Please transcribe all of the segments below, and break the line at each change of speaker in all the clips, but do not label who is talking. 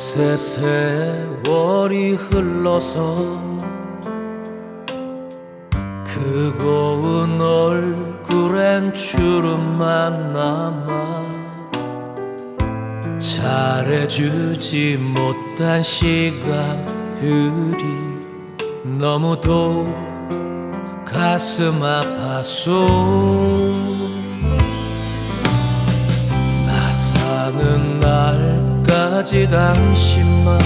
어느새 세월이 흘러서 그 고운 얼굴엔 주름만 남아 잘해주지 못한 시간들이 너무도 가슴 아파서 날까지 당신만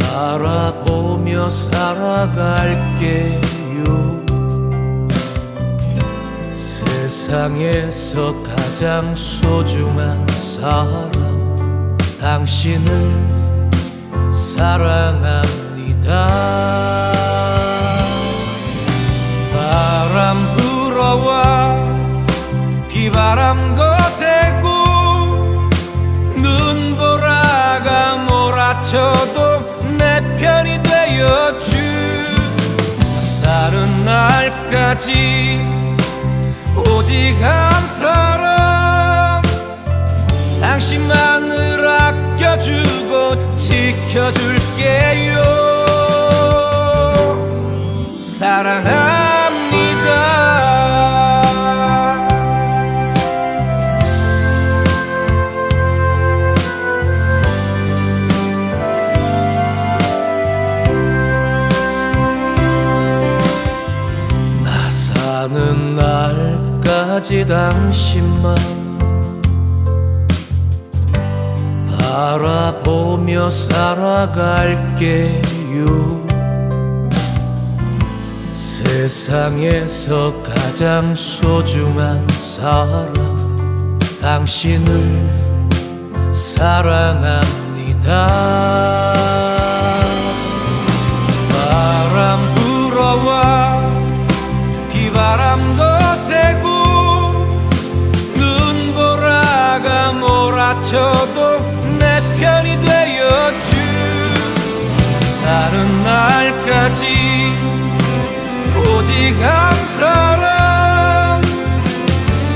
바라보며 살아갈게요. 세상에서 가장 소중한 사람 당신을 사랑합니다. 바람 불어와 비바람 거세 편이 되어 주 사는 날까지 오직 한 사람. 당신만을 아껴주고 지켜줄게요 날까지 당신만 바라보며 살아갈게요. 세상에서 가장 소중한 사람 당신을 사랑합니다 몰아쳐도 내 편이 되어주 사는 날까지. 오직 한 사람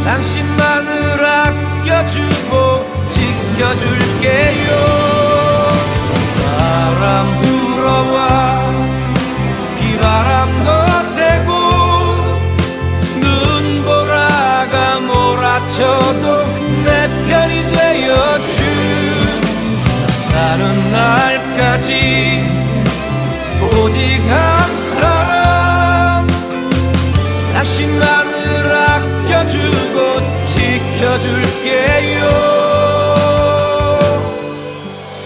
당신만을 아껴주고 지켜줄게요. 바람 불어와 비바람 거세고 눈보라가 몰아쳐도 사는 날까지. 오직 한 사람. 당신만을 아껴주고 지켜줄게요.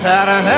사랑합니다